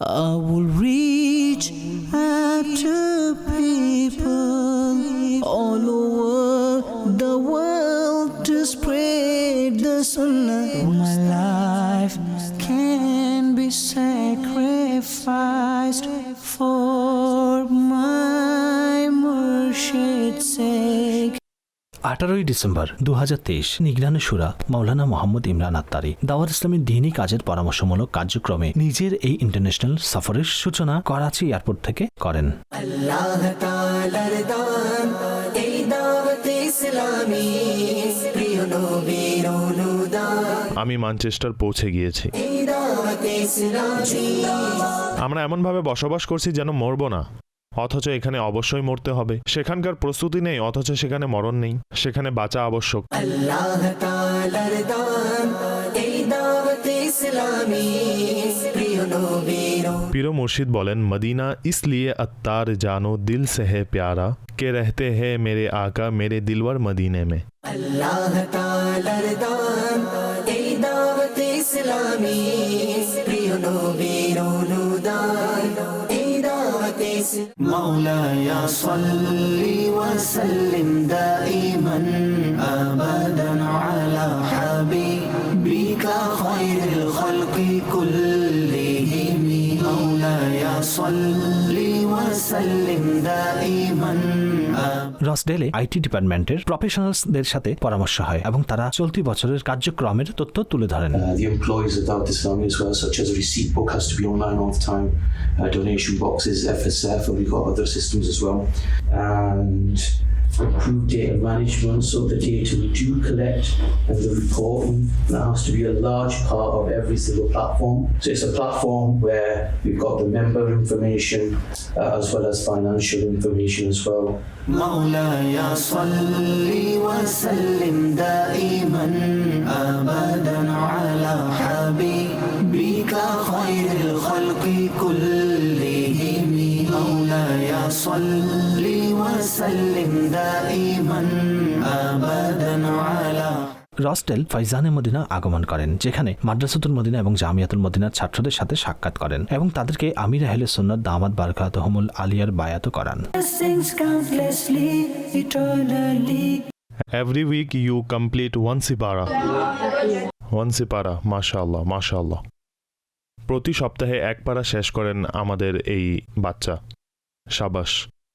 I will reach আঠারোই December দু হাজার তেইশ নিগরানে সুরা মাওলানা মোহাম্মদ ইমরান আত্তারি দাওয়াত ইসলামের দিনই কাজের পরামর্শমূলক কার্যক্রমে নিজের এই ইন্টারন্যাশনাল সফরের সূচনা করাচি এয়ারপোর্ট থেকে করেন। আল্লাহ তাআলার দান এই দাওয়াত ইসলামী প্রিয় নবীর অনুদান। আমি মানচেস্টার পৌঁছে গিয়েছি। আমরা এমনভাবে বসবাস করছি যেন মরব না। অথচ এখানে অবশ্যই মরতে হবে। সেখানকার প্রস্তুতি নেই অথচ সেখানে মরণ নেই। সেখানে বাঁচা আবশ্যক। পিরো মুর্শিদ বলেন মদিনা ইসলিয়ে আত্মার জানো দিল সে হে প্যারা। কে রহতে হে মেরে আকা মেরে দিলওয়ার মদিনে মে। আল্লাহ العزيز مولاي صل وسلم دائما أبدا على حبيبك خير الخلق كلهم. مولاي صل وسلم دائما রসডেলে আইটি ডিপার্টমেন্টের প্রফেশনালসদের সাথে পরামর্শ হয় এবং তারা চলতি বছরের কার্যক্রমের তথ্য তুলে ধরেন Uh, donation boxes, FSF, and we've got other systems as well. And improved data management, so the data we do collect and the reporting, that has to be a large part of every single platform. So it's a platform where we've got the member information uh, as well as financial information as well. مولاي صل وسلم دائما ابدا على حبيبك خير الخلق كلهم مولاي صل وسلم دائما ابدا على রসটেল ফাইজানে Medina আগমন করেন যেখানে মাদ্রাসাতুল Medina এবং জামিয়াতুল মদিনার ছাত্রদের সাথে সাক্ষাৎ করেন এবং তাদেরকে আমির আহলে সুন্নত দামাদ বারকাতহমুল আলিয়ার বায়াত করান blessings countlessly eternally Every week you complete one sipara. One sipara, মাশাআল্লাহ মাশাআল্লাহ প্রতি সপ্তাহে এক পারা শেষ করেন আমাদের এই বাচ্চা সাবাস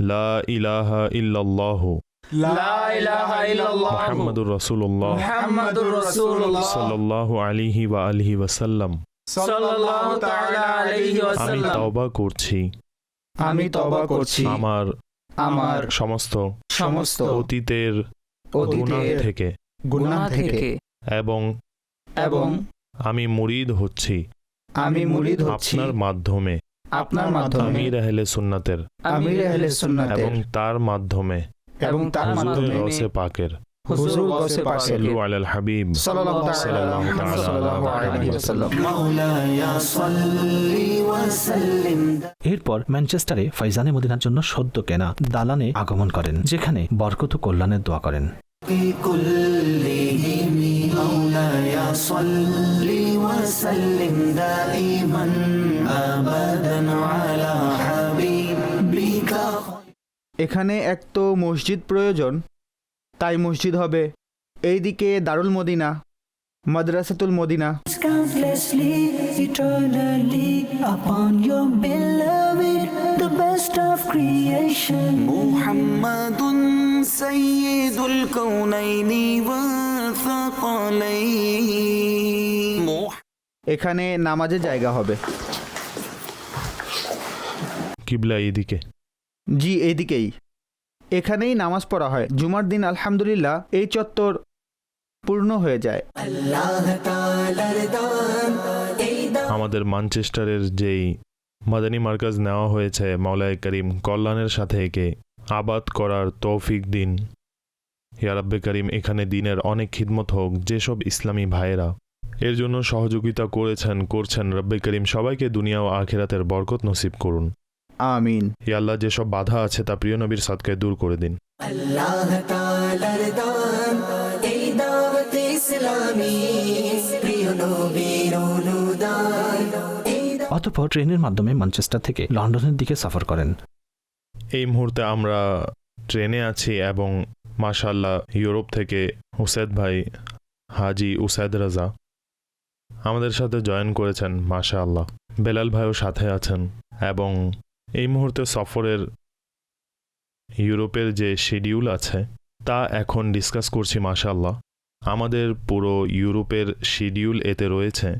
লা ইলাহা ইল্লাল্লাহ। লা ইলাহা ইল্লাল্লাহ। মুহাম্মাদুর রাসূলুল্লাহ। মুহাম্মাদুর রাসূলুল্লাহ। সাল্লাল্লাহু আলাইহি ওয়া আলিহি ওয়াসাল্লাম। সাল্লাল্লাহু তাআলা আলাইহি আমি তওবা করছি। আমি তওবা করছি। আমার আমার সমস্ত সমস্ত অতীতের গুনাহ থেকে। গুনাহ থেকে। এবং এবং আমি মুরিদ হচ্ছি। আমি মুরিদ হচ্ছি। আপনার মাধ্যমে। আপনার মাধ্যমে আমির আহলে সুন্নাতের আমির আহলে সুন্নাতের এবং তার মাধ্যমে এবং তার হুজুরে মাধ্যমে রসে পাকের হুজুর গসে পাকের সাল্লু আলাল হাবিব সাল্লাল্লাহু তাআলা সাল্লাল্লাহু মুহাম্মদ তাআলা সাল্লাল্লাহু আলাইহি ওয়াসাল্লাম مولاي صل وسلم এরপর ম্যানচেস্টারে ফাইজানে মদিনার জন্য সদ্য কেনা দালানে আগমন করেন যেখানে বরকত ও কল্যাণের দোয়া করেন كلهم مولاي صل وسلم دائما ابدا على حبيبك এখানে এক তো মসজিদ প্রয়োজন তাই মসজিদ হবে। এইদিকে দারুল মদিনা মাদ্রাসাতুল মদিনা। মুহাম্মাদুন এখানে নামাজের জায়গা হবে। কিবলা এদিকে জি এইদিকেই। এখানেই নামাজ পড়া হয়। জুমার দিন আলহামদুলিল্লাহ এই চত্বর পূর্ণ হয়ে যায়। আমাদের ম্যানচেস্টারের যেই মাদানী মার্কাজ নেওয়া হয়েছে মাওলায় করিম কল্যাণের সাথে একে আবাদ করার তৌফিক দিন। ইয়া রাব্বে করিম এখানে দিনের অনেক খিদমত হোক যেসব ইসলামী ভাইয়েরা এর জন্য সহযোগিতা করেছেন করছেন রব্বে করিম সবাইকে দুনিয়া ও আখেরাতের বরকত নসিব করুন। আমিন। ই আল্লাহ যেসব বাধা আছে তা প্রিয় নবীর সদকায় দূর করে দিন। আল্লাহ তাআলার দান এই দাওয়াত ইসলামী। প্রিয় নবীর অনুদান অতঃপর ট্রেনের মাধ্যমে ম্যানচেস্টার থেকে লন্ডনের দিকে সফর করেন। এই মুহূর্তে আমরা ট্রেনে আছি এবং মাশাল্লাহ ইউরোপ থেকে উসেদ ভাই হাজি উসেদ রাজা আমাদের সাথে জয়েন করেছেন মাশা আল্লাহ বেলাল ভাইও সাথে আছেন এবং এই মুহূর্তে সফরের ইউরোপের যে শিডিউল আছে তা এখন ডিসকাস করছি মাশাল্লাহ আমাদের পুরো ইউরোপের শিডিউল এতে রয়েছে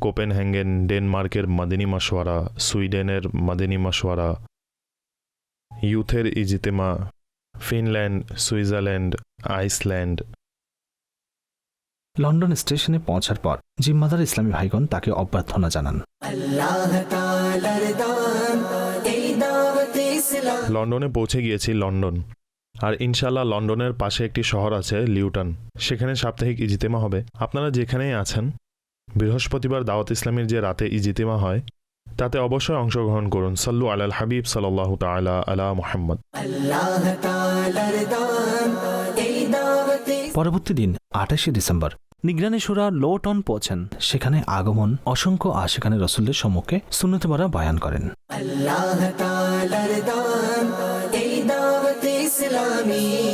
কোপেনহ্যাঙ্গেন ডেনমার্কের মাদিনী মাসোয়ারা সুইডেনের মাদিনী মাসোয়ারা ইউথের ইজিতেমা ফিনল্যান্ড সুইজারল্যান্ড আইসল্যান্ড। লন্ডন স্টেশনে পৌঁছার পর জিম্মাদার ইসলামী ভাইগণ তাকে অভ্যর্থনা জানান। আল্লাহ লন্ডনে পৌঁছে গিয়েছি লন্ডন। আর ইনশাল্লাহ লন্ডনের পাশে একটি শহর আছে লিউটন। সেখানে সাপ্তাহিক ইজিতেমা হবে। আপনারা যেখানেই আছেন বৃহস্পতিবার দাওয়াত ইসলামের যে রাতে ইজিতেমা হয় তাতে অবশ্যই অংশগ্রহণ করুন। সাল্লু আলাল হাবিব সাল্লাহ তালা আলা মোহাম্মদ। আল্লাহ তাআলার দান এই দাওয়াত পরবর্তী দিন আঠাশে ডিসেম্বর নিগরানি সুরা লোটন পৌঁছেন। সেখানে আগমন অসংখ্য আশেখানে রসুলের সম্মুখে সুন্নতে মারা বয়ান করেন। আল্লাহ তাআলার দান, এই দাওয়াত ইসলামী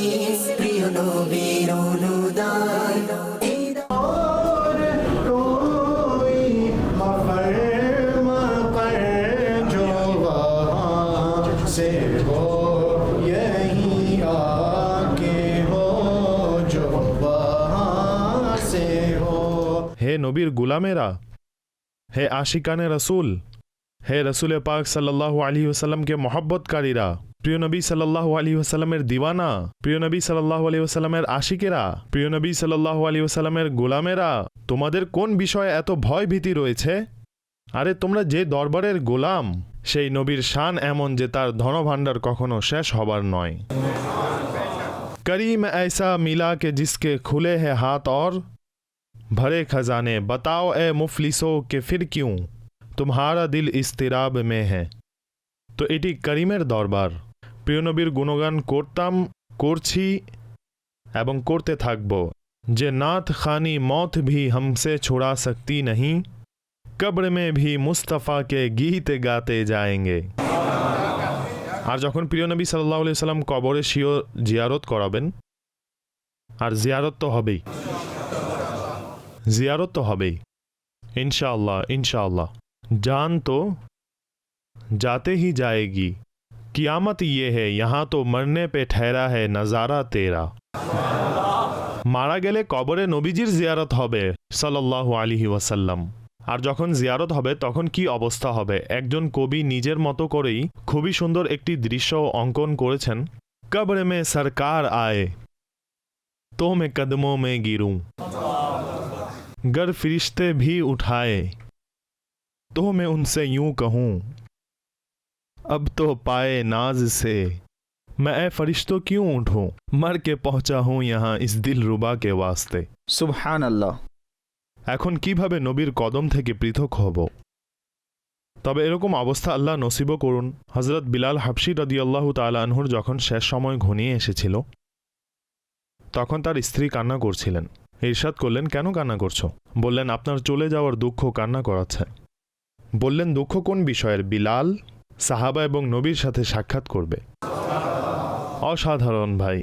নবীর গুলামেরা হে আশিকানে রসুল হে রসুল পাক সাল্লাহ আলী ওসাল্লামকে মহব্বতকারীরা প্রিয় নবী সাল্লাহ আলী ওসাল্লামের দিওয়ানা প্রিয় নবী সাল্লাহ আলী ওসাল্লামের আশিকেরা প্রিয় নবী সাল্লাহ আলী ওসাল্লামের গোলামেরা তোমাদের কোন বিষয়ে এত ভয় ভীতি রয়েছে আরে তোমরা যে দরবারের গোলাম সেই নবীর শান এমন যে তার ধনভাণ্ডার কখনো শেষ হবার নয় करीम ऐसा मिला के जिसके खुले हैं हाथ और بھرے خزانے، بتاؤ اے مفلسو کہ پھر کیوں؟ تمہارا دل استراب میں ہے۔ تو ایٹی اٹی کریم دربار پیو نبیر گنگان کرتا کورتے تھک بو نات خانی موت بھی ہم سے چھڑا سکتی نہیں، قبر میں بھی مصطفیٰ کے گیتے گاتے جائیں گے۔ اور جہاں پر صلی اللہ علیہ وسلم قبور شیو زیارت کرابین اور زیارت تو ہو জিয়ারত তো হবেই ইনশাআল্লাহ ইনশাআল্লাহ जान तो जाते ही जाएगी कियामत ये है यहाँ तो मरने पे ठहरा है नज़ारा तेरा মারা গেলে কবরে নবীজির জিয়ারত হবে সাল্লাল্লাহু আলিহি ওয়াসাল্লাম আর যখন জিয়ারত হবে তখন কি অবস্থা হবে একজন কবি নিজের মতো করেই খুবই সুন্দর একটি দৃশ্য অঙ্কন করেছেন কবরে মে সরকার আয়ে তো মে কদমোं में गिरूं गर फरिश्ते भी उठाए तो मैं उनसे यूं कहूं अब तो पाए नाज से मैं ए फरिश्तों क्यों उठूं मर के पहुंचा हूं यहाँ इस दिल रुबा के वास्ते সুবহান আল্লাহ এখন কিভাবে নবীর কদম থেকে পৃথক হব তবে এরকম অবস্থা আল্লাহ নসিবও করুন হজরত বিলাল হাবশি রদিয়াল্লাহ তালানহুর যখন শেষ সময় ঘনিয়ে এসেছিল তখন তার স্ত্রী কান্না করছিলেন ঈর্ষাদ করলেন, কেন কান্না করছ? বললেন, আপনার চলে যাওয়ার দুঃখ কান্না করাচ্ছে। বললেন, দুঃখ কোন বিষয়ের? বিলাল, সাহাবা এবং নবীর সাথে সাক্ষাৎ করবে। অসাধারণ ভাই,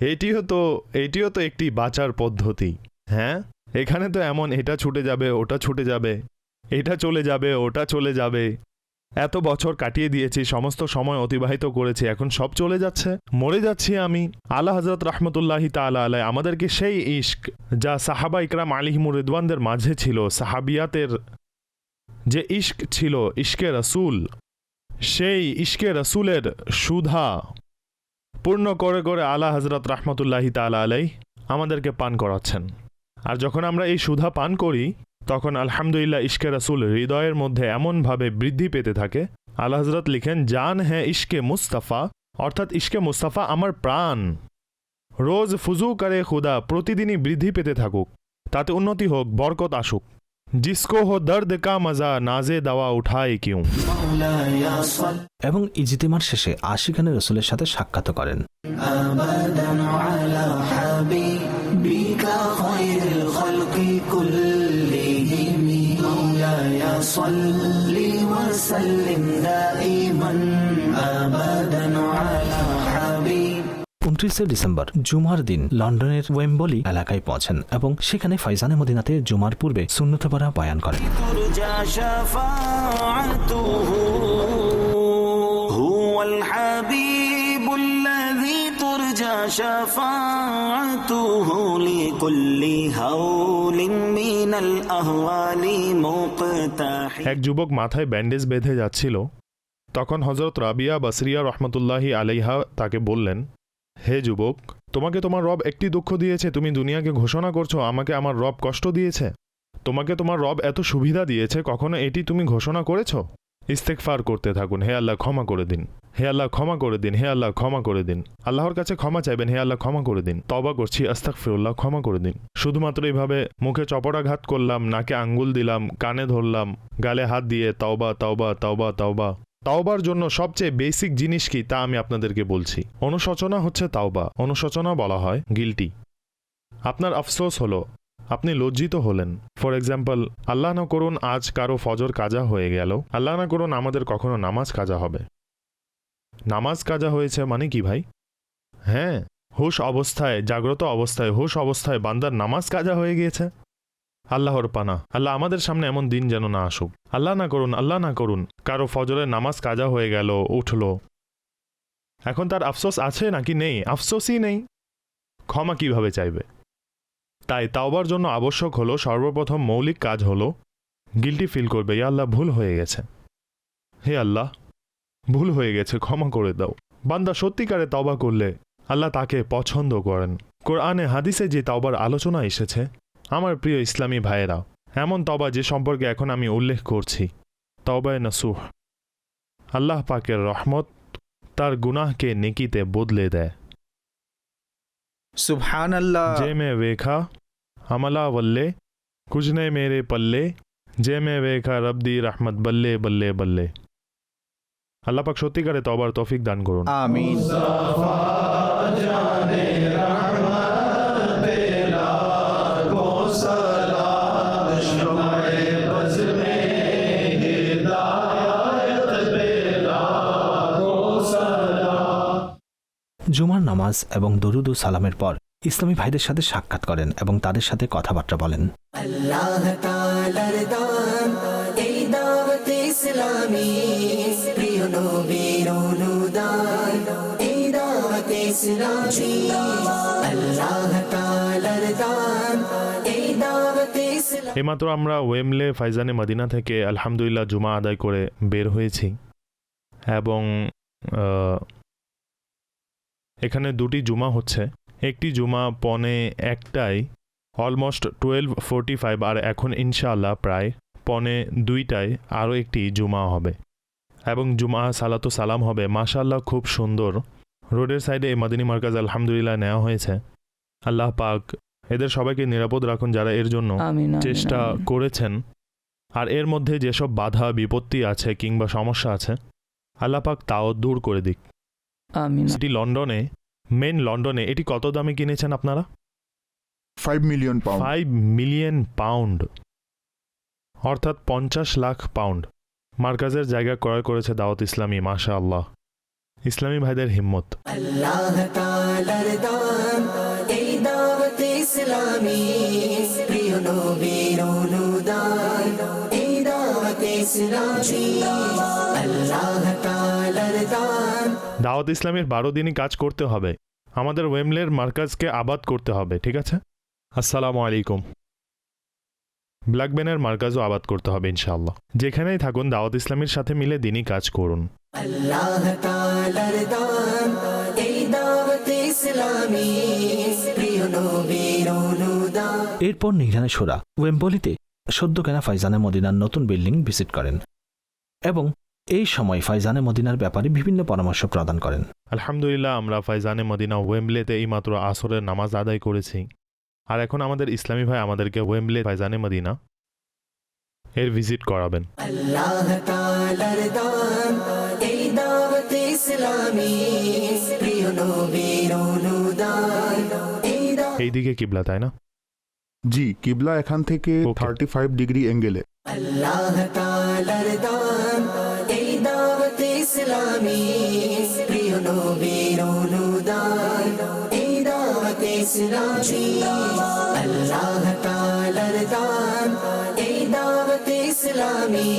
এটিও তো এটিও তো একটি বাঁচার পদ্ধতি হ্যাঁ? এখানে তো এমন, এটা ছুটে যাবে, ওটা ছুটে যাবে, এটা চলে যাবে, ওটা চলে যাবে। এত বছর কাটিয়ে দিয়েছি, সমস্ত সময় অতিবাহিত করেছি, এখন সব চলে যাচ্ছে। মরে যাচ্ছি আমি। আল্লাহ হজরত রহমতুল্লাহি তালা আলাই আমাদেরকে সেই ইশক যা সাহাবা ইকরাম আলিহিমুর রিদওয়ানদের মাঝে ছিল, সাহাবিয়াতের যে ইশক ছিল, ইশকে রসুল, সেই ইশকে রসুলের সুধা পূর্ণ করে করে আলা হজরত রহমতুল্লাহি তালা আলাই আমাদেরকে পান করাচ্ছেন। আর যখন আমরা এই সুধা পান করি তখন আলহামদুলিল্লাহ ইশকে রাসুল হৃদয়ের মধ্যে এমনভাবে বৃদ্ধি পেতে থাকে। আল্লাহ হজরত লিখেন, জান হ্যাঁ ইশকে মুস্তাফা, অর্থাৎ ইশকে মুস্তাফা আমার প্রাণ। রোজ ফুজু করে খুদা, প্রতিদিনই বৃদ্ধি পেতে থাকুক। তাতে উন্নতি হোক, বরকত আসুক। জিসকো হো দর্দ কা মজা, নাজে দাওয়া উঠায় কিউ এবং ইজিতিমার শেষে আশিখানে রসুলের সাথে সাক্ষাৎ করেন। مولاي صل وسلم دائما أبدا على حبيبك উনত্রিশে ডিসেম্বর জুমার দিন লন্ডনের ওয়েম্বলি এলাকায় পৌঁছেন এবং সেখানে ফাইজানে মদিনাতে জুমার পূর্বে সুন্নতপাড়া বয়ান করেন ترجى شفاعته هو الحبيب الذي ترجى شفاعته لكل هول من الأهوال مقتحم এক যুবক মাথায় ব্যান্ডেজ বেঁধে যাচ্ছিল তখন হজরত রাবিয়া বাসরিয়া রহমতুল্লাহি আলাইহা তাকে বললেন হে যুবক তোমাকে তোমার রব একটি দুঃখ দিয়েছে তুমি দুনিয়াকে ঘোষণা করছো আমাকে আমার রব কষ্ট দিয়েছে তোমাকে তোমার রব এত সুবিধা দিয়েছে কখনো এটি তুমি ঘোষণা করেছো ইস্তেকফার করতে থাকুন হে আল্লাহ ক্ষমা করে দিন হে আল্লাহ, ক্ষমা করে দিন, হে আল্লাহ, ক্ষমা করে দিন। আল্লাহর কাছে ক্ষমা চাইবেন, হে আল্লাহ, ক্ষমা করে দিন। তবা করছি আস্তাকফিরুল্লাহ ক্ষমা করে দিন। শুধুমাত্র এইভাবে মুখে চপড়াঘাত করলাম, নাকে আঙ্গুল দিলাম, কানে ধরলাম, গালে হাত দিয়ে তাওবা তাওবা, তওবা তওবা। তাওবার জন্য সবচেয়ে বেসিক জিনিস কি তা আমি আপনাদেরকে বলছি। অনুশোচনা হচ্ছে তাওবা। অনুশোচনা বলা হয় গিলটি আপনার আফসোস হলো, আপনি লজ্জিত হলেন। ফর এক্সাম্পল আল্লাহ না করুন আজ কারও ফজর কাজা হয়ে গেল। আল্লাহ না করুন আমাদের কখনো নামাজ কাজা হবে। নামাজ কাজা হয়েছে মানে কি ভাই? হ্যাঁ হুশ অবস্থায়, জাগ্রত অবস্থায়, হুশ অবস্থায় বান্দার নামাজ কাজা হয়ে গিয়েছে। আল্লাহর পানা, আল্লাহ আমাদের সামনে এমন দিন যেন না আসুক। আল্লাহ না করুন, আল্লাহ না করুন, কারও ফজরের নামাজ কাজা হয়ে গেল, উঠল। এখন তার আফসোস আছে নাকি নেই? আফসোসই নেই। ক্ষমা কীভাবে চাইবে? তাই তাওবার জন্য আবশ্যক হলো, সর্বপ্রথম মৌলিক কাজ হলো গিলটি ফিল করবে, ইয়া আল্লাহ, ভুল হয়ে গেছে। হে আল্লাহ ভুল হয়ে গেছে ক্ষমা করে দাও। বান্দা সত্যিকারে তবা করলে আল্লাহ তাকে পছন্দ করেন। কোরআনে হাদিসে যে তবার আলোচনা এসেছে আমার প্রিয় ইসলামী ভাইয়েরা এমন তবা যে সম্পর্কে এখন আমি উল্লেখ করছি। তবায় নাসুহ। আল্লাহ পাকের রহমত তার গুনাহকে নেকিতে বদলে দেয়। সুবহান আল্লাহ যে মে বেখা আমলা বল্লে কুজনে মেরে পল্লে। যে মে বেখা রবদি রহমত বল্লে বল্লে বল্লে। আল্লাহ পাক সত্যিকারে তবার তৌফিক দান করুন। আমিন। জুমার নামাজ এবং দরুদ ও সালামের পর ইসলামী ভাইদের সাথে সাক্ষাৎ করেন এবং তাদের সাথে কথাবার্তা বলেন। আল্লাহ এইমাত্র আমরা ওয়েমলে ফাইজানে মদিনা থেকে আলহামদুলিল্লাহ জুমা আদায় করে বের হয়েছি এবং এখানে দুটি জুমা হচ্ছে। একটি জুমা পনে একটাই অলমোস্ট টুয়েলভ ফোরটি ফাইভ আর এখন ইনশাআল্লাহ প্রায় পনে দুইটায় আরও একটি জুমা হবে। এবং জুমা সালাতো সালাম হবে। মাশাআল্লাহ খুব সুন্দর। রোডের সাইডে এই মাদিনী মার্কাজ আলহামদুলিল্লাহ নেওয়া হয়েছে। আল্লাহ পাক এদের সবাইকে নিরাপদ রাখুন যারা এর জন্য চেষ্টা করেছেন। আর এর মধ্যে যেসব বাধা বিপত্তি আছে কিংবা সমস্যা আছে আল্লাহ পাক তাও দূর করে দিক। এটি লন্ডনে মেন লন্ডনে এটি কত দামে কিনেছেন আপনারা? 5 million pound. Five million pound অর্থাৎ পঞ্চাশ লাখ পাউন্ড মার্কাজের জায়গা ক্রয় করেছে দাওয়াত ইসলামী মাশা আল্লাহ ইসলামী ভাইদের হিম্মত। আল্লাহ তাআলার দান এই দাওয়াত ইসলামী। প্রিয় নবীর অনুদান এই দাওয়াত ইসলামী। আল্লাহ তাআলার দান। দাওয়াত ইসলামের বারো দিনই কাজ করতে হবে। আমাদের ওয়েমলের মার্কাজকে আবাদ করতে হবে ঠিক আছে? আসসালামু আলাইকুম। ব্ল্যাকবেনের মার্কাজও আবাদ করতে হবে ইনশাআল্লাহ। যেখানেই থাকুন দাওয়াত ইসলামের সাথে মিলে দিনই কাজ করুন। আল্লাহ তাআলার দান এই দাওয়াত ইসলামী। প্রিয় নবীর অনুদান। এরপর নিগ্রানে সোরা ওয়েম্বলিতে সদ্য কেনা ফাইজানে মদিনার নতুন বিল্ডিং ভিজিট করেন এবং এই সময় ফাইজানে মদিনার ব্যাপারে বিভিন্ন পরামর্শ প্রদান করেন। আলহামদুলিল্লাহ আমরা ফাইজানে মদিনা ওয়েম্বলেতে এইমাত্র আসরের নামাজ আদায় করেছি। আর এখন আমাদের ইসলামী ভাই আমাদেরকে ওয়েম্বলে ফাইজানে মদিনা এর ভিজিট করাবেন। আল্লাহ তাআলার দান এই দাওয়াত এইদিকে কিবলা তাই না জি কিবলা এখান থেকে Okay. থার্টি ফাইভ ডিগ্রি অ্যাঙ্গেলে আল্লাহ তাআলার দান এই দাওয়াত ইসলামী প্রিয় নবীর অনুদান এই দাওয়াত ইসলামী আল্লাহ তাআলার দান এই দাওয়াত ইসলামী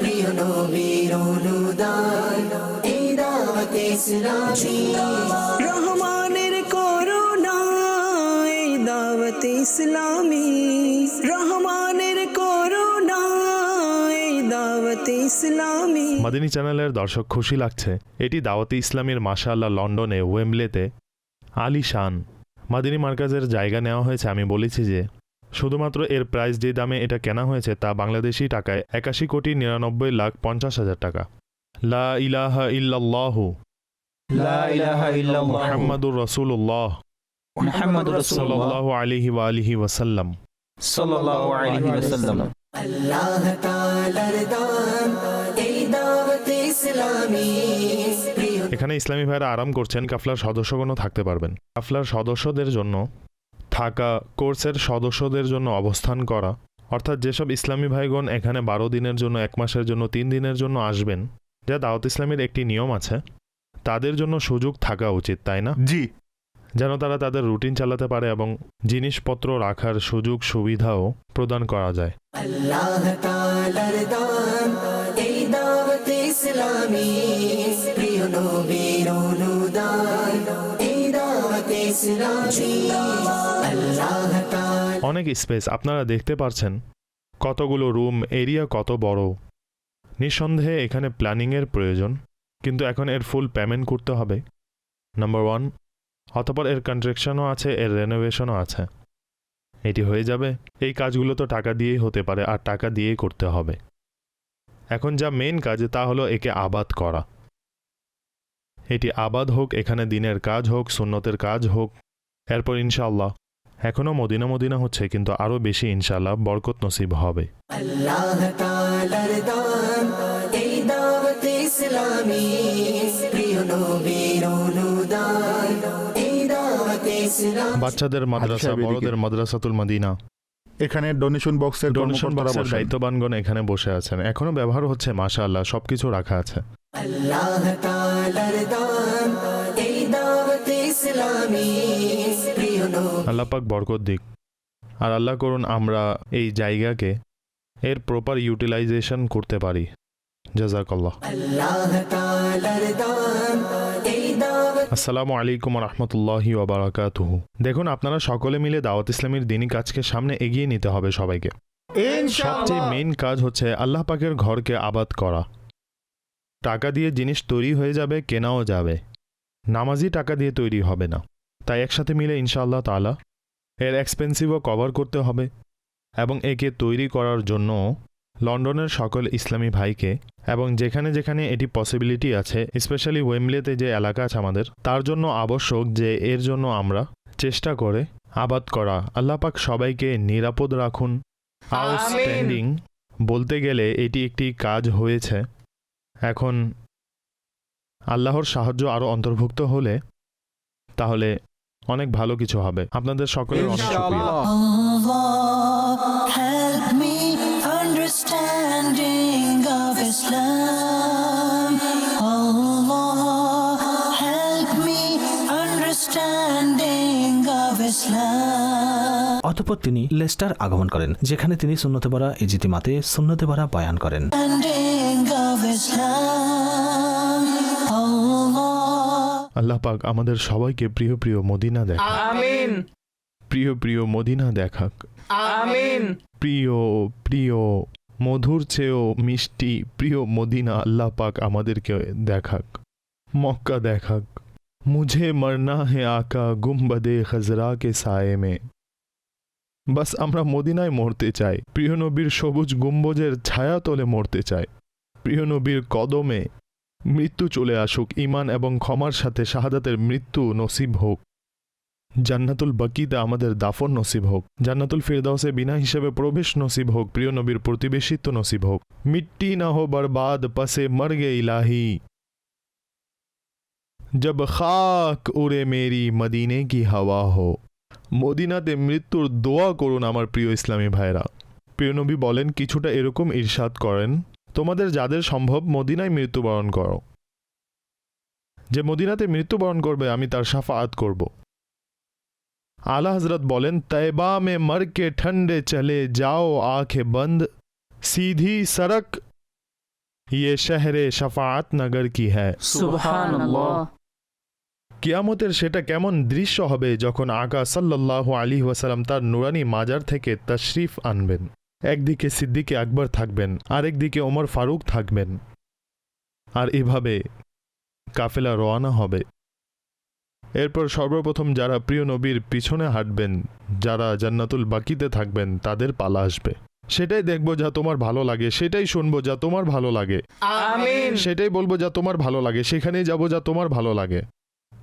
প্রিয় নবীর অনুদান এই দাওয়াত ইসলামী রহমানের করুণা এই দাওয়াত ইসলামী। রহমানের করুণা এই দাওয়াত ইসলামী। মাদিনী চ্যানেলের দর্শক খুশি লাগছে। এটি দাওয়াতি ইসলামের মাশাআল্লাহ লন্ডনে, ওয়েম্বলেতে। আলী শান। মাদিনী মার্কাজের জায়গা নেওয়া হয়েছে, আমি বলেছি যে, শুধুমাত্র এর প্রাইস যে দামে এটা কেনা হয়েছে, তা বাংলাদেশি টাকায় একাশি কোটি নিরানব্বই লাখ পঞ্চাশ হাজার টাকা। লা ইলাহা ইল্লাল্লাহ মুহাম্মাদুর রাসূলুল্লাহ মুহাম্মাদুর রাসূলুল্লাহ সাল্লাল্লাহু আলাইহি ওয়া সাল্লাল্লাহু আলাইহি ওয়াসাল্লাম। আল্লাহ তাআলার দান এই দাওয়াত ইসলামী এখানে ইসলামী ভাইরা আরাম করছেন কাফলার সদস্যগণও থাকতে পারবেন। কাফলার সদস্যদের জন্য থাকা কোর্সের সদস্যদের জন্য অবস্থান করা অর্থাৎ যেসব ইসলামী ভাইগণ এখানে বারো দিনের জন্য এক মাসের জন্য তিন দিনের জন্য আসবেন যা দাওয়াত ইসলামের একটি নিয়ম আছে তাদের জন্য সুযোগ থাকা উচিত তাই না? জি। যেন তারা তাদের রুটিন চালাতে পারে এবং জিনিসপত্র রাখার সুযোগ সুবিধাও প্রদান করা যায়। আল্লাহ তাআলার দান এই দাওয়াত ইসলামী প্রিয় নবীর অনুদান এই দাওয়াত ইসলামী আল্লাহ তাআলা অনেক স্পেস আপনারা দেখতে পারছেন কতগুলো রুম এরিয়া কত বড়। নিঃসন্দেহে এখানে প্ল্যানিংয়ের প্রয়োজন। কিন্তু এখন এর ফুল পেমেন্ট করতে হবে। নাম্বার ওয়ান অতপর এর কনস্ট্রাকশনও আছে, এর রেনোভেশনও আছে। এটি হয়ে যাবে। এই কাজগুলো তো টাকা দিয়েই হতে পারে, আর টাকা দিয়েই করতে হবে। এখন যা মেন কাজ, তা হলো একে আবাদ করা। এটি আবাদ হোক, এখানে দিনের কাজ হোক, সুন্নতের কাজ হোক, এরপর ইনশাল্লাহ এখনও মদিনা মদিনা হচ্ছে, কিন্তু আরও বেশি ইনশাল্লাহ বরকত নসিব হবে। আল্লাহ ইসলামী প্রিয় নবীর অনুদান। এই দাওয়াত ইসলামী। বাচ্চাদের মাদ্রাসা আচ্ছা, বড়দের মাদ্রাসাতুল মদিনা। এখানে ডোনেশন বক্সের ডোনেশন বক্সের দায়িত্ববানগণ এখানে বসে আছেন। এখনও ব্যবহার হচ্ছে মাশাআল্লাহ সবকিছু রাখা আছে। আল্লাহ তাআলার দান এই দাওয়াত ইসলামী প্রিয় আল্লাহ পাক বরকত দিক। আর আল্লাহ করুন আমরা এই জায়গাকে এর প্রপার ইউটিলাইজেশন করতে পারি। জাজাকাল্লাহ আসসালামু আলাইকুম রহমতুল্লাহি ওবরাকাতুহু দেখুন আপনারা সকলে মিলে দাওয়াত ইসলামীর দিনী কাজকে সামনে এগিয়ে নিতে হবে সবাইকে। সবচেয়ে মেন কাজ হচ্ছে আল্লাহ পাকের ঘরকে আবাদ করা। টাকা দিয়ে জিনিস তৈরি হয়ে যাবে কেনাও যাবে। নামাজি টাকা দিয়ে তৈরি হবে না। তাই একসাথে মিলে ইনশাআল্লাহ তাআলা এর এক্সপেন্সিভও কভার করতে হবে এবং একে তৈরি করার জন্য লন্ডনের সকল ইসলামী ভাইকে এবং যেখানে যেখানে এটি পসিবিলিটি আছে স্পেশালি ওয়েমলেতে যে এলাকা আছে আমাদের তার জন্য আবশ্যক যে এর জন্য আমরা চেষ্টা করে আবাদ করা। আল্লাহ পাক সবাইকে নিরাপদ রাখুন। আউটস্ট্যান্ডিং বলতে গেলে এটি একটি কাজ হয়েছে। এখন আল্লাহর সাহায্য আরও অন্তর্ভুক্ত হলে তাহলে অনেক ভালো কিছু হবে। আপনাদের সকলের অনেক শুকরিয়া। অতঃপর তিনি লেস্টার আগমন করেন যেখানে তিনি সুন্নতে বরা ইজিতিমাতে সুন্নতে বরা বয়ান করেন. আল্লাহ পাক আমাদের সবাইকে প্রিয় প্রিয় মদিনা দেখাক। আমিন। প্রিয় প্রিয় মদিনা দেখাক। আমিন। প্রিয় প্রিয় মধুর চেয়েও মিষ্টি প্রিয় মদিনা আল্লাহ পাক আমাদেরকে দেখাক। মক্কা দেখাক। মুঝে মরনা হে আকা গুম্বদে খজরা কে সায়ে মে। বাস আমরা মদিনায় মরতে চাই। প্রিয় নবীর সবুজ গম্বুজের ছায়া তলে মরতে চাই। প্রিয় নবীর কদমে মৃত্যু চলে আসুক ইমান এবং ক্ষমার সাথে শাহাদাতের মৃত্যু নসিব হোক। জান্নাতুল বাকিতে আমাদের দাফন নসিব হোক। জান্নাতুল ফিরদাউসে বিনা হিসেবে প্রবেশ নসিব হোক। প্রিয় নবীর প্রতিবেশিত্ব নসিব হোক। মিট্টি না হো বরবাদ মর গে ইলাহি। জব খাক উড়ে মেরি মদিনে কি হাওয়া হো। মদিনাতে মৃত্যুর দোয়া করুন আমার প্রিয় ইসলামী ভাইরা প্রিয় নবী বলেন কিছুটা এরকম ঈর্ষাদ করেন তোমাদের যাদের সম্ভব মদিনায় মৃত্যুবরণ করো যে মদিনাতে মৃত্যুবরণ করবে আমি তার সাফাত করব আলা হজরত বলেন তৈবা মে মর কে ঠন্ডে চলে যাও আঁখে বন্ধ सीधी सड़क ये शहरे शफात नगर की है Subhanallah. কিয়ামতের সেটা কেমন দৃশ্য হবে যখন আকা সাল্লাল্লাহু আলী ওয়াসাল্লাম তার নুরানি মাজার থেকে তশরিফ আনবেন। একদিকে সিদ্দিকে আকবর থাকবেন আরেকদিকে ওমর ফারুক থাকবেন। আর এভাবে কাফেলা রওয়ানা হবে। এরপর সর্বপ্রথম যারা প্রিয় নবীর পিছনে হাঁটবেন যারা জান্নাতুল বাকিতে থাকবেন তাদের পালা আসবে। সেটাই দেখব যা তোমার ভালো লাগে সেটাই শুনব যা তোমার ভালো লাগে. সেটাই বলব যা তোমার ভালো লাগে সেখানেই যাব যা তোমার ভালো লাগে।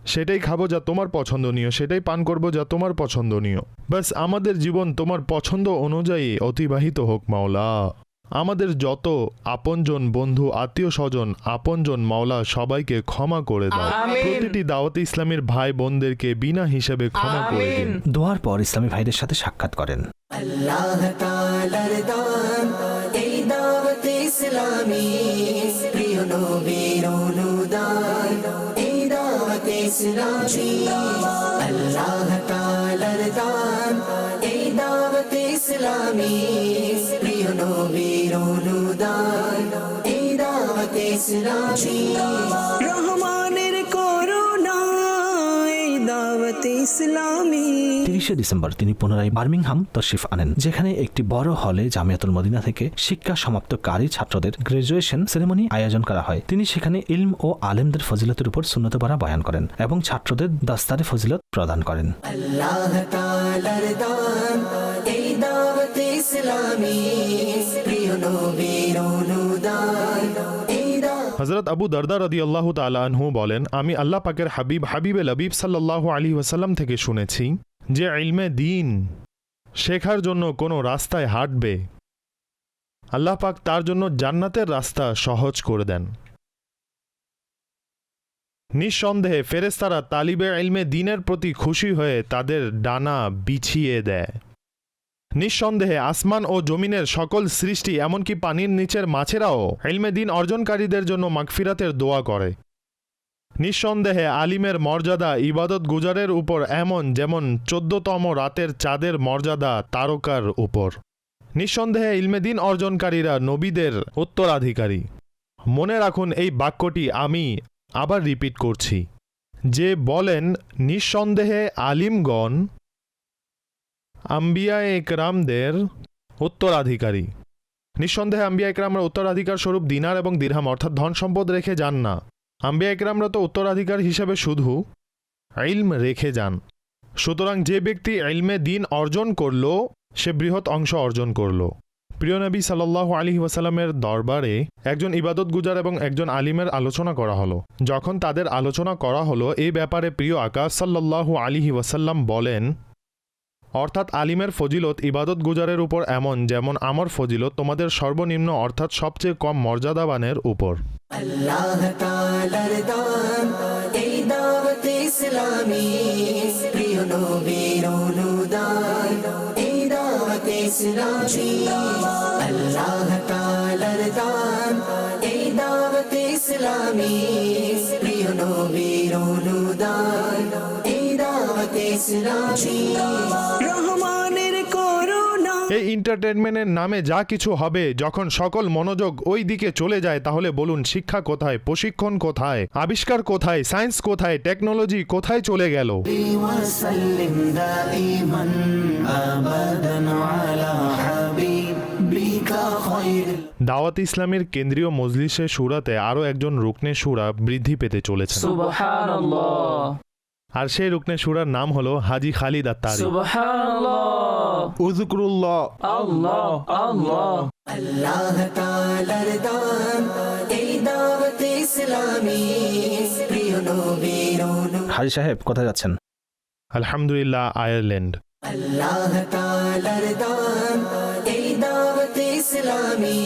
সেটাই খাব যা তোমার পছন্দনীয় সেটাই পান করব যা তোমার পছন্দনীয়। ব্যাস আমাদের জীবন তোমার পছন্দ অনুযায়ী অতিবাহিত হোক মাওলা। আমাদের যত আপনজন বন্ধু আত্মীয় স্বজন আপনজন মাওলা সবাইকে ক্ষমা করে দাও। প্রতিটি দাওয়াতে ইসলামের ভাই বোনদেরকে বিনা হিসেবে ক্ষমা করে দিন। দোয়ার পর ইসলামী ভাইদের সাথে সাক্ষাৎ করেন। আল্লাহ তাআলার দান এই দাওয়াত ইসলামী প্রিয় নবীর অনুদান দাওয়াত ইসলামী আল্লাহ তাআলার দান এই দাওয়াত ইসলামী প্রিয় নবীর অনুদান এই দাওয়াত ইসলামী রহমানের দাওয়াত ইসলামী। তিরিশে ডিসেম্বর তিনি পুনরায় বার্মিংহাম তশরিফ আনেন যেখানে একটি বড় হলে জামিয়াতুল মদিনা থেকে শিক্ষা সমাপ্তকারী ছাত্রদের গ্রাজুয়েশন সেরেমনি আয়োজন করা হয়। তিনি সেখানে ইলম ও আলেমদের ফজিলতের উপর শূন্যত পড়া বয়ান করেন এবং ছাত্রদের দাস্তারে ফজিলত প্রদান করেন। এই দাওয়াত ইসলামী। প্রিয় হজরত আবু দরদা রদি আল্লাহ তালাহু বলেন, আমি আল্লাহ পাকের হাবিব হাবিবে লবিব সাল্লাহ আলী ওয়াসাল্লাম থেকে শুনেছি যে ইলমে দিন শেখার জন্য কোনো রাস্তায় হাঁটবে। আল্লাহ পাক তার জন্য জান্নাতের রাস্তা সহজ করে দেন। নিঃসন্দেহে ফেরেস্তারা তালিবে ইলমে দিনের প্রতি খুশি হয়ে তাদের ডানা বিছিয়ে দেয়। নিঃসন্দেহে আসমান ও জমিনের সকল সৃষ্টি এমনকি পানির নিচের মাছেরাও ইলমে দিন অর্জনকারীদের জন্য মাগফিরাতের দোয়া করে। নিঃসন্দেহে আলিমের মর্যাদা ইবাদত গুজারের উপর এমন যেমন চোদ্দতম রাতের চাঁদের মর্যাদা তারকার উপর। নিঃসন্দেহে ইলমে দিন অর্জনকারীরা নবীদের উত্তরাধিকারী। মনে রাখুন, এই বাক্যটি আমি আবার রিপিট করছি। যে বলেন, নিঃসন্দেহে আলিমগণ আম্বিয়া একরামদের উত্তরাধিকারী। নিঃসন্দেহে আম্বিয়া একরামরা উত্তরাধিকার স্বরূপ দিনার এবং দিরহাম, অর্থাৎ ধন সম্পদ রেখে যান না। আম্বিয়া একরামরা তো উত্তরাধিকার হিসেবে শুধু ইলম রেখে যান। সুতরাং যে ব্যক্তি ইলমে দিন অর্জন করল, সে বৃহৎ অংশ অর্জন করল। প্রিয় নবী সাল্লাহ আলী ওয়াসাল্লামের দরবারে একজন ইবাদত গুজার এবং একজন আলিমের আলোচনা করা হলো। যখন তাদের আলোচনা করা হলো এই ব্যাপারে প্রিয় আকাশ সাল্লাহ আলী ওয়াসাল্লাম বলেন অর্থাৎ আলিমের ফজিলত ইবাদত গুজারের উপর এমন যেমন আমার ফজিলত তোমাদের সর্বনিম্ন অর্থাৎ সবচেয়ে কম মর্যাদাবানের উপর। ইসলামী, প্রিয় নবীর অনুদান। এই এন্টারটেনমেন্টের নামে যা কিছু হবে যখন সকল মনোযোগ ওই দিকে চলে যায় তাহলে বলুন শিক্ষা কোথায় প্রশিক্ষণ কোথায় আবিষ্কার কোথায় সায়েন্স কোথায় টেকনোলজি কোথায় চলে গেল? দাওয়াত ইসলামের কেন্দ্রীয় মজলিসের সুরাতে আরও একজন রুকনে সুরা বৃদ্ধি পেতে চলেছে আর সেই রুকনে সুরার নাম হলো হাজি খালিদ আত্তারি সুবহানাল্লাহ। উজুকরুল্লাহ আল্লাহ আল্লাহ। আল্লাহ তাআলার দান এই দাওয়াত ইসলামী। প্রিয় নবীর হাজি সাহেব কোথায় যাচ্ছেন? আলহামদুলিল্লাহ আয়ারল্যান্ড। আল্লাহ তাআলার দান এই দাওয়াত ইসলামী।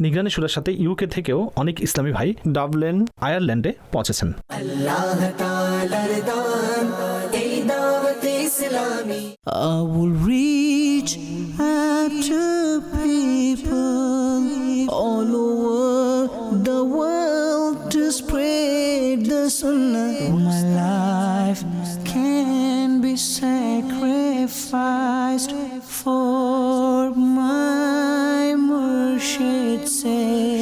নিগরানি সুরার সাথে ইউকে থেকেও অনেক ইসলামী ভাই ডাবলিন আয়ারল্যান্ডে পৌঁছেছেন। আল্লাহ তাআলার দান এই দাওয়াত ইসলামী I will reach out to people all over the world to spread the sunnah. My life can be sacrificed for my Murshid's sake.